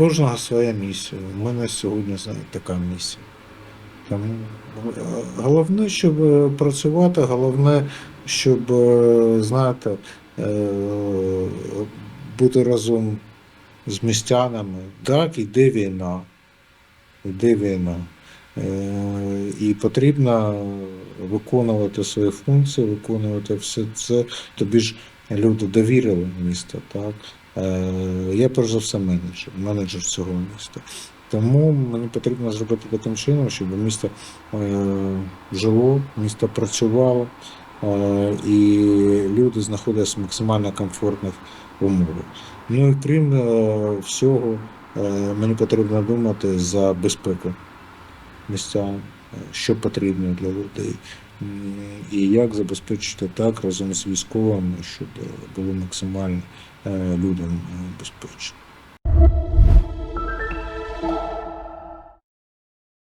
кожного своя місія. У мене сьогодні така місія. Тому е, головне, щоб е, працювати, головне, щоб, е, знаєте, бути разом з містянами. Так, іде війна. Іде війна. І потрібно виконувати свої функції, виконувати все це. Тобі ж люди довірили місто, так? Е, Я перш за все менеджер, менеджер цього міста. Тому мені потрібно зробити таким чином, щоб місто е, жило, місто працювало, е, і люди знаходилися в максимально комфортних умовах. Ну і крім всього, мені потрібно думати за безпеку містян, що потрібно для людей, і як забезпечити так разом з військовими, щоб було максимально е, людям е, безпечно.